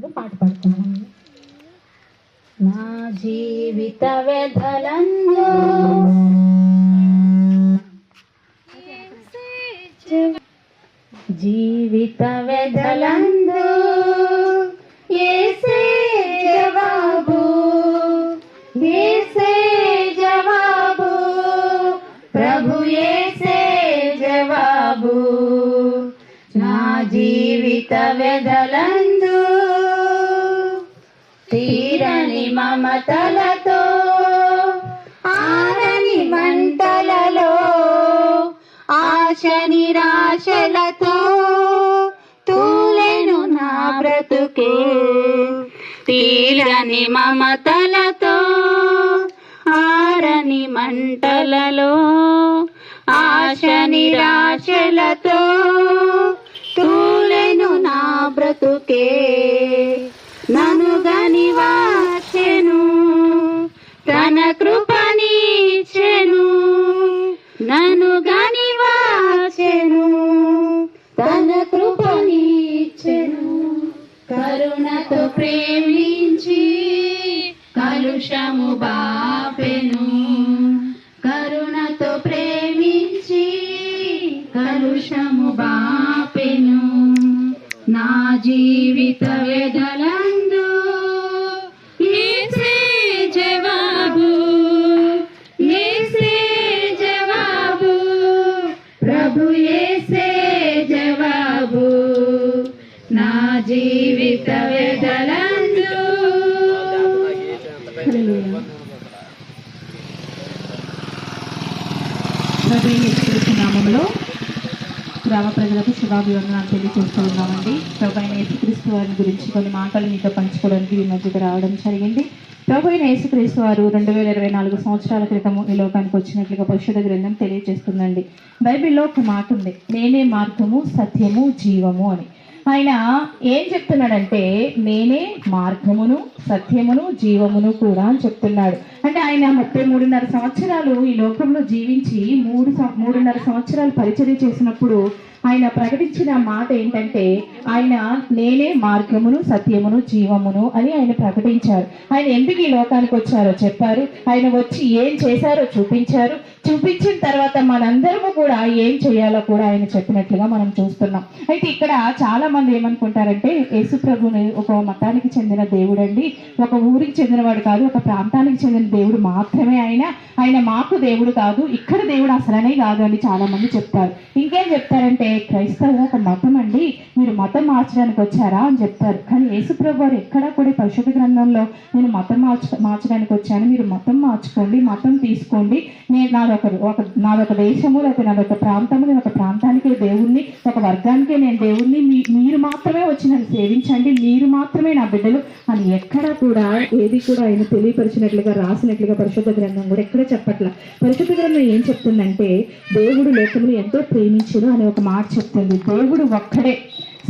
అందరూ పాట పాడుతున్నాను నా జీవిత వ్యధలందు జీవిత వ్యధలందు ఏసే జవాబు ఏసే జవాబు ప్రభు ఏసే జవాబు. నా జీవిత వ్యధలందు మమతలతో ఆరని మంటలలో ఆశ నిరాశలతో తూలెను నా బ్రతుకే. తీరని మమతలతో ఆరని మంటలలో ఆశ నిరాశలతో తూలెను నా బ్రతుకే. తన కృపనిచ్చెను నను గని వాచెను తన కృపనిచ్చెను కరుణతో ప్రేమించి కలుషము బాపెను. గ్రామ ప్రజలకు శుభాభివందనాలు తెలియజేస్తూ ఉన్నామండి. ప్రభుత్వ యేసుక్రీస్తు వారి గురించి కొన్ని మాటలు మీతో పంచుకోవడానికి ఈ మధ్యకి రావడం జరిగింది. ప్రభుత్వ యేసుక్రీస్తు వారు రెండు వేల ఇరవై నాలుగు సంవత్సరాల క్రితం ఈ లోకానికి వచ్చినట్లుగా పరిశుద్ధ గ్రంథం తెలియజేస్తుందండి. బైబిల్లో ఒక మాట ఉంది నేనే మార్గము సత్యము జీవము అని. ఆయన ఏం చెప్తున్నాడంటే నేనే మార్గమును సత్యమును జీవమును కూడా అని చెప్తున్నాడు. అంటే ఆయన ముప్పై మూడున్నర సంవత్సరాలు ఈ లోకంలో జీవించి మూడు సం- మూడున్నర సంవత్సరాలు పరిచర్య చేసినప్పుడు ఆయన ప్రకటించిన మాట ఏంటంటే ఆయన నేనే మార్గమును సత్యమును జీవమును అని ఆయన ప్రకటించారు. ఆయన ఎందుకు ఈ లోకానికి వచ్చారో చెప్పారు. ఆయన వచ్చి ఏం చేశారో చూపించారు. చూపించిన తర్వాత మనందరము కూడా ఏం చేయాలో కూడా ఆయన చెప్పినట్లుగా మనం చూస్తున్నాం. అయితే ఇక్కడ చాలా మంది ఏమనుకుంటారంటే యేసు ప్రభుని ఒక మతానికి చెందిన దేవుడు అండి ఒక ఊరికి చెందినవాడు కాదు ఒక ప్రాంతానికి చెందిన దేవుడు మాత్రమే ఆయన. ఆయన మాకు దేవుడు కాదు ఇక్కడ దేవుడు అసలనే కాదు అని చాలా మంది చెప్తారు. ఇంకేం చెప్తారంటే క్రైస్తవం ఒక మతం అండి. మీరు మతం మార్చడానికి వచ్చారా అని చెప్తారు. కానీ యేసుప్రభు వారు ఎక్కడా కూడా పరిశుద్ధ గ్రంథంలో నేను మతం మార్చ మార్చడానికి వచ్చాను. మీరు మతం మార్చుకోండి మతం తీసుకోండి. నేను నాదొక ఒక నాదొక దేశము లేకపోతే నాదొక ప్రాంతము నేను ఒక ప్రాంతానికే దేవుణ్ణి ఒక వర్గానికే నేను దేవుణ్ణి మీ మీరు మాత్రమే వచ్చి నన్ను సేవించండి. మీరు మాత్రమే నా బిడ్డలు అని ఎక్కడా కూడా ఏది కూడా ఆయన తెలియపరిచినట్లుగా రాసినట్లుగా పరిశుద్ధ గ్రంథం కూడా ఎక్కడ చెప్పట్ల. పరిశుద్ధ గ్రంథం ఏం చెప్తుందంటే దేవుడు లోకములు ఎంతో ప్రేమించుడు అనే ఒక మాట చెప్తుంది. దేవుడు ఒక్కడే.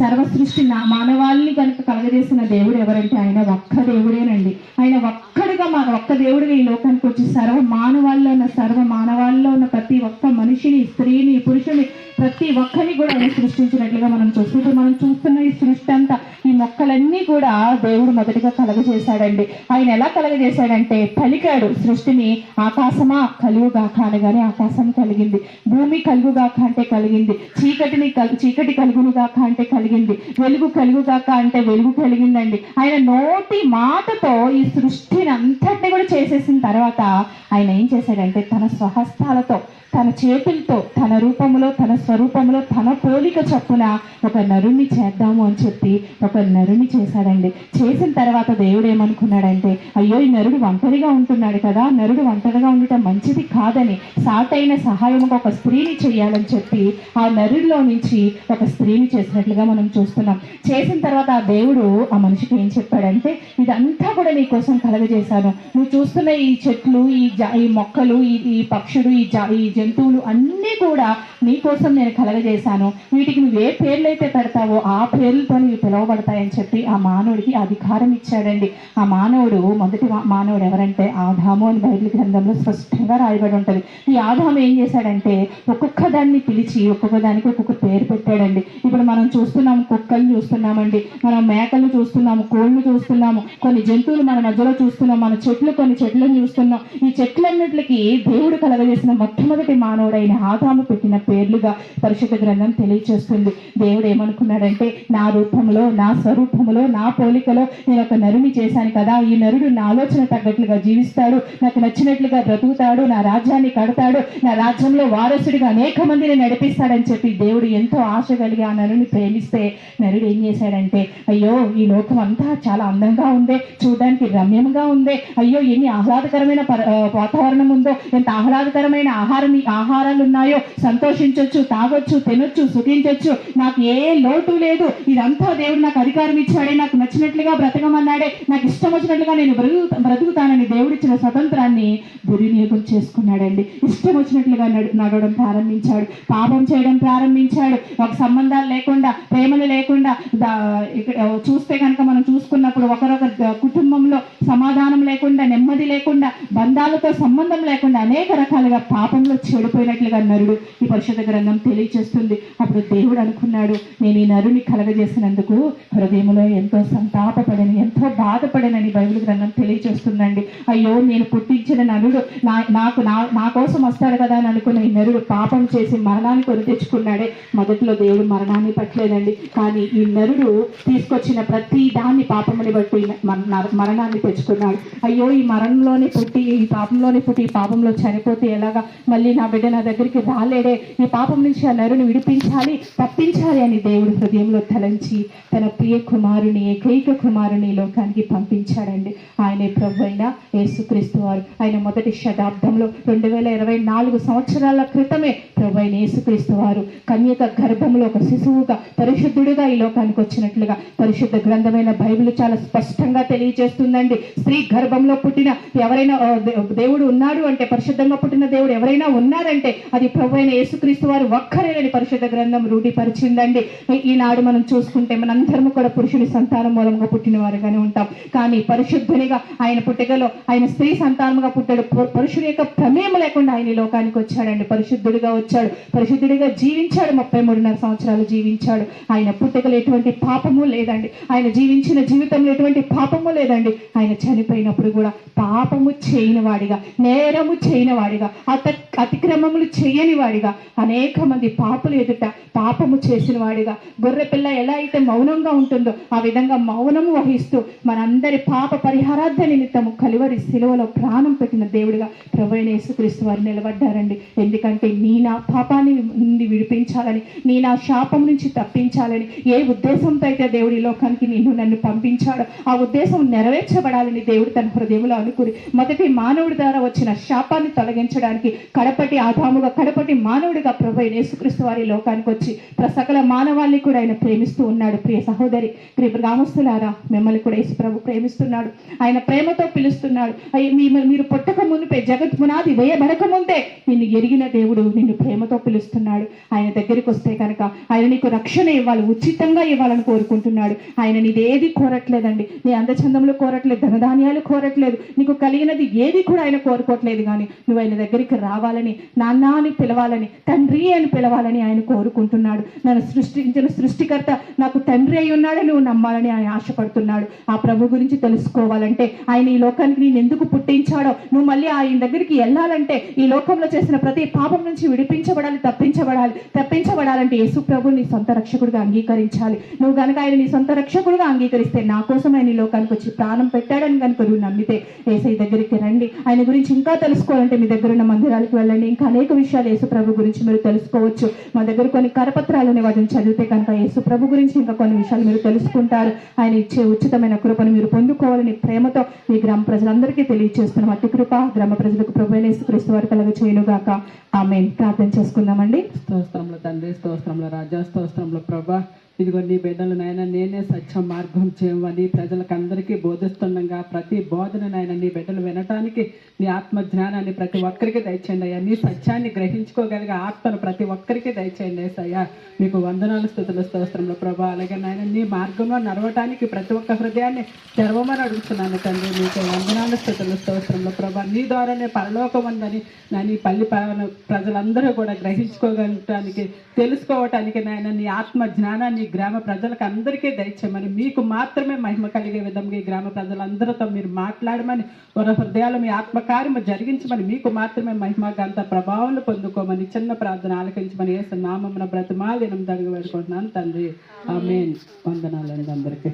సర్వ సృష్టి నా మానవాళిని కనుక కలగజేసిన దేవుడు ఎవరంటే ఆయన ఒక్క దేవుడేనండి. ఆయన ఒక్కడిగా మన ఒక్క దేవుడిగా ఈ లోకానికి వచ్చి సర్వ మానవాళ్ళలో ఉన్న సర్వ మానవాళ్ళలో ఉన్న ప్రతి ఒక్క మనిషిని స్త్రీని పురుషుని ప్రతి ఒక్కరిని కూడా ఆయన సృష్టించినట్లుగా మనం చూస్తుంటే. మనం చూస్తున్న ఈ సృష్టి అంతా ఈ మొక్కలన్నీ కూడా దేవుడు మొదటిగా కలగజేశాడండి. ఆయన ఎలా కలగజేశాడంటే పలికాడు సృష్టిని ఆకాశమా కలుగుగాక అనగానే ఆకాశం కలిగింది. భూమి కలుగుగాక అంటే కలిగింది. చీకటిని చీకటి కలుగునుగాక అంటే కలిగింది. వెలుగు కలుగుగాక అంటే వెలుగు కలిగిందండి. ఆయన నోటి మాటతో ఈ సృష్టిని అంతటిని కూడా చేసేసిన తర్వాత ఆయన ఏం చేశాడంటే తన స్వహస్తాలతో తన చేతులతో తన రూపంలో తన స్వరూపంలో తన పోలిక చొప్పున ఒక నరుణ్ణి చేద్దాము అని చెప్పి ఒక నరుని చేశాడండి. చేసిన తర్వాత దేవుడు ఏమనుకున్నాడంటే అయ్యో ఈ నరుడు ఒంటరిగా ఉంటున్నాడు కదా నరుడు ఒంటరిగా ఉండటం మంచిది కాదని సాటైన సహాయముగా ఒక స్త్రీని చేయాలని చెప్పి ఆ నరుడిలో నుంచి ఒక స్త్రీని చేసినట్లుగా మనం చూస్తున్నాం. చేసిన తర్వాత ఆ దేవుడు ఆ మనిషికి ఏం చెప్పాడంటే ఇదంతా కూడా నీ కోసం కలగజేశాను. నువ్వు చూస్తున్న ఈ చెట్లు ఈ ఈ మొక్కలు ఈ ఈ పక్షులు ఈ జ ఈ జంతువులు అన్నీ కూడా నీ కోసం నేను కలగజేశాను. వీటికి నువ్వు ఏ పేర్లు అయితే పెడతావో ఆ పేర్లతో ఇవి పిలువబడతాయని చెప్పి ఆ మానవుడికి అధికారం ఇచ్చాడండి. ఆ మానవుడు మొదటి మానవుడు ఎవరంటే ఆదాము అని బైబిల్ గ్రంథంలో స్పష్టంగా రాయబడి ఉంటుంది. ఈ ఆదాము ఏం చేశాడంటే ఒక్కొక్క దాన్ని పిలిచి ఒక్కొక్క దానికి ఒక్కొక్క పేరు పెట్టాడండి. ఇప్పుడు మనం చూస్తున్నాం కుక్కల్ని చూస్తున్నామండి. మనం మేకలను చూస్తున్నాము కోళ్ళను చూస్తున్నాము. కొన్ని జంతువులు మన మధ్యలో చూస్తున్నాం మన చెట్లు కొన్ని చెట్లను చూస్తున్నాం. ఈ చెట్లన్నిటికి దేవుడు కలగజేసిన మొట్టమొదటి మొదటి మానవుడైన ఆదాము పెట్టిన పేర్లుగా పరిశుద్ధ గ్రంథం తెలియచేస్తుంది. దేవుడు ఏమనుకున్నాడంటే నా రూపంలో నా స్వరూపంలో నా పోలికలో నేను ఒక నరుని చేశాను కదా. ఈ నరుడు నా ఆలోచన తగ్గట్లుగా జీవిస్తాడు. నాకు నచ్చినట్లుగా బ్రతుకుతాడు. నా రాజ్యాన్ని కడతాడు. నా రాజ్యంలో వారసుడిగా అనేక మందిని నడిపిస్తాడని చెప్పి దేవుడు ఎంతో ఆశ కలిగి ఆ నరుని ప్రేమిస్తే నరుడు ఏం చేశాడంటే అయ్యో ఈ లోకం అంతా చాలా అందంగా ఉందే. చూడడానికి రమ్యంగా ఉందే. అయ్యో ఎన్ని ఆహ్లాదకరమైన వాతావరణం ఉందో. ఎంత ఆహ్లాదకరమైన ఆహారం ఆహారాలు ఉన్నాయో సంతోషించొచ్చు తాగొచ్చు తినొచ్చు సుఖించొచ్చు. నాకు ఏ లోటు లేదు. ఇదంతా దేవుడు నాకు అధికారం ఇచ్చాడే నాకు నచ్చినట్లుగా బ్రతకమన్నాడే. నాకు ఇష్టం వచ్చినట్లుగా నేను బ్రతుకు బ్రతుకుతానని దేవుడిచ్చిన స్వతంత్రాన్ని దుర్వినియోగం చేసుకున్నాడండి. ఇష్టం వచ్చినట్లుగా నడవడం ప్రారంభించాడు. పాపం చేయడం ప్రారంభించాడు. ఒక సంబంధాలు లేకుండా ప్రేమలు లేకుండా ఇక్కడ చూస్తే కనుక మనం చూసుకున్నప్పుడు ఒకరొక కుటుంబంలో సమాధానం లేకుండా నెమ్మది లేకుండా బంధాలతో సంబంధం లేకుండా అనేక రకాలుగా పాపంలో చెడిపోయినట్లుగా నరుడు ఈ పరిశుద్ధ గ్రంథం తెలియచేస్తుంది. అప్పుడు దేవుడు అనుకున్నాడు నేను ఈ నరుని కలగజేసినందుకు హృదయంలో ఎంతో సంతాపపడని ఎంతో బాధపడనని బైబిల్ గ్రంథం తెలియచేస్తుందండి. అయ్యో నేను పుట్టించిన నరుడు నా నాకు నా నా కోసం వస్తాడు కదా అని అనుకున్న ఈ నరుడు పాపం చేసి మరణాన్ని కొని తెచ్చుకున్నాడే. మొదట్లో దేవుడు మరణాన్ని పట్టలేదండి. కానీ ఈ నరుడు తీసుకొచ్చిన ప్రతి దాన్ని పాపముని బట్టి మరణాన్ని తెచ్చుకున్నాడు. అయ్యో ఈ మరణంలోనే పుట్టి ఈ పాపంలోనే పుట్టి ఈ పాపంలో చనిపోతే ఎలాగా? మళ్ళీ నా బిడ్డ నా దగ్గరికి రాలేడే. ఈ పాపం నుంచి ఆ నరుని విడిపించాలి తప్పించాలి అని దేవుడు హృదయంలో తలంచి తన ప్రియ కుమారుని ఏకైక కుమారుని లోకానికి పంపించాడండి. ఆయనే ప్రభు అయిన యేసుక్రీస్తు వారు. ఆయన మొదటి శతాబ్దంలో రెండు వేల ఇరవై నాలుగు సంవత్సరాల క్రితమే ప్రభు అయిన యేసుక్రీస్తు వారు కన్యక గర్భంలో ఒక శిశువుగా పరిశుద్ధుడిగా ఈ లోకానికి వచ్చినట్లుగా పరిశుద్ధ గ్రంథమైన బైబిల్ చాలా స్పష్టంగా తెలియజేస్తుందండి. స్త్రీ గర్భంలో పుట్టిన ఎవరైనా దేవుడు ఉన్నాడు అంటే పరిశుద్ధంగా పుట్టిన దేవుడు ఎవరైనా ఉన్నారంటే అది ప్రభు అయిన యేసుక్రీస్తు వారు ఒక్కరేనని పరిశుద్ధ గ్రంథం రూఢిపరిచిందండి. ఈ- ఈనాడు మనం చూసుకుంటే మనందరము కూడా పురుషుని సంతానం మూలంగా పుట్టిన వారుగానే ఉంటాం. కానీ పరిశుద్ధునిగా ఆయన పుట్టుకలో ఆయన స్త్రీ సంతానముగా పుట్టాడు. పురుషుని యొక్క ప్రమేయం లేకుండా ఆయన లోకానికి వచ్చాడండి. పరిశుద్ధుడిగా వచ్చాడు. పరిశుద్ధుడిగా జీవించాడు. ముప్పై మూడున్నర సంవత్సరాలు జీవించాడు. ఆయన పుట్టుకలు ఎటువంటి పాపము లేదండి. ఆయన జీవించిన జీవితంలో ఎటువంటి పాపము లేదండి. ఆయన చనిపోయినప్పుడు కూడా పాపము చేయని వాడిగా నేరము చేయని వాడిగా అత అతిక్రమములు చేయని వాడిగా అనేక మంది పాపలు ఎదుట పాపము చేసిన వాడిగా. గొర్రె పిల్ల ఎలా అయితే మౌనంగా ఉంటుందో ఆ విధంగా మౌనము వహిస్తూ మనందరి పాప పరిహారార్థ నిమిత్తము కలువరి శిలువలో ప్రాణం పెట్టిన దేవుడిగా ప్రభు యేసుక్రీస్తు వారు నిలబడ్డారండి. ఎందుకంటే నీ నా పాపాన్ని నుండి విడిపించాలని నీ నా శాపం నుంచి తప్పించాలని ఏ ఉద్దేశంతో అయితే దేవుడి లోకానికి నిన్ను నన్ను పంపించాడో ఆ ఉద్దేశం నెరవేర్చబడాలని దేవుడు తన హృదయంలో అనుకుని మొదటి మానవుడి ద్వారా వచ్చిన శాపాన్ని తొలగించడానికి కడప కడపటి ఆదాముగా కడపటి మానవుడిగా ప్రభు అయిన యేసుక్రీస్తు వారి లోకానికి వచ్చి సకల మానవాళ్ళని కూడా ఆయన ప్రేమిస్తూ ఉన్నాడు. ప్రియ సహోదరి ప్రియ గ్రామస్తులారా మిమ్మల్ని కూడా యేసు ప్రభు ప్రేమిస్తున్నాడు. ఆయన ప్రేమతో పిలుస్తున్నాడు. అయ్య, మీ- మీరు పుట్టక మునిపే జగత్ పునాది వేయబడక ముందే నిన్ను ఎరిగిన దేవుడు నిన్ను ప్రేమతో పిలుస్తున్నాడు. ఆయన దగ్గరికి వస్తే కనుక ఆయన నీకు రక్షణ ఇవ్వాలి ఉచితంగా ఇవ్వాలని కోరుకుంటున్నాడు. ఆయన నీది ఏది కోరట్లేదండి. నీ అందచందంలో కోరట్లేదు ధనధాన్యాలు కోరట్లేదు. నీకు కలిగినది ఏది కూడా ఆయన కోరుకోవట్లేదు కానీ నువ్వు ఆయన దగ్గరికి రావాలని నాన్న అని పిలవాలని తండ్రి అని పిలవాలని ఆయన కోరుకుంటున్నాడు. నన్ను సృష్టించిన సృష్టికర్త నాకు తండ్రి అయి ఉన్నాడని నువ్వు నమ్మాలని ఆయన ఆశపడుతున్నాడు. ఆ ప్రభు గురించి తెలుసుకోవాలంటే ఆయన ఈ లోకానికి నేను ఎందుకు పుట్టించాడో నువ్వు మళ్ళీ ఆయన దగ్గరికి వెళ్ళాలంటే ఈ లోకంలో చేసిన ప్రతి పాపం నుంచి విడిపించబడాలి తప్పించబడాలి తప్పించబడాలంటే యేసు ప్రభు నీ సొంత రక్షకుడిగా అంగీకరించాలి. నువ్వు గనక ఆయన నీ సొంత రక్షకుడిగా అంగీకరిస్తే నా కోసం ఆయన ఈ లోకానికి వచ్చి ప్రాణం పెట్టాడని కనుక నువ్వు నమ్మితే ఏసై దగ్గరికి రండి. ఆయన గురించి ఇంకా తెలుసుకోవాలంటే మీ దగ్గర ఉన్న మందిరాలకు వెళ్ళండి. ఇంకా అనేక విషయాలు యేసుప్రభు గురించి మీరు తెలుసుకోవచ్చు. మా దగ్గర కొన్ని కరపత్రాలు ఉన్నాయి. వాటిని చదివితే కనుక యేసుప్రభు గురించి ఇంకా కొన్ని విషయాలు మీరు తెలుసుకుంటారు. ఆయన ఇచ్చే ఉచితమైన కృపను మీరు పొందుకోవాలని ప్రేమతో మీ గ్రామ ప్రజలందరికీ తెలియజేస్తున్నాం అట్టి కృప గ్రామ ప్రజలకు ప్రభు అయిన యేసుక్రీస్తు కలగ చేయనుగాక. ఆమె ప్రార్థన చేసుకుందామండి. స్తోత్రములు తండ్రి స్తోత్రములు రాజా స్తోత్రములు ప్రభా. ఇదిగో నీ బిడ్డలు నాయన నేనే సత్యం మార్గం చేయమని ప్రజలకు అందరికీ బోధిస్తుండగా ప్రతి బోధన నాయన నీ బిడ్డలు వినటానికి నీ ఆత్మ జ్ఞానాన్ని ప్రతి ఒక్కరికి దయచేయండి అయ్యా. నీ సత్యాన్ని గ్రహించుకోగలిగే ఆత్మను ప్రతి ఒక్కరికి దయచేయండి అయ్యా. మీకు వందనాలు స్థుతుల స్తోత్రంలో ప్రభా. అలాగే నాయన నీ మార్గంలో నడవటానికి ప్రతి ఒక్క హృదయాన్ని తెరవమని అడుగుతున్నాను తండ్రి. మీకు వందనాలు స్థుతుల స్తోత్రంలో ప్రభా. నీ ద్వారానే పరలోకం ఉందని నా నీ పల్లి ప్రజలందరూ కూడా గ్రహించుకోగలటానికి తెలుసుకోవటానికి నాయన నీ ఆత్మ జ్ఞానాన్ని గ్రామ ప్రజలకు అందరికీ దయచేయమని మీకు మాత్రమే మహిమ కలిగే విధంగా ఈ గ్రామ ప్రజలందరితో మీరు మాట్లాడమని వారి హృదయాలు మీ ఆత్మకార్యము జరిగించమని మీకు మాత్రమే మహిమ గంత ప్రభావం పొందుకోమని చిన్న ప్రార్థన ఆలకించమని వేసిన నామమున బ్రతిమాలి ఎనిమిది అడుగు పెట్టుకుంటున్నాను తండ్రి. ఆమె వందనాలండి అందరికీ.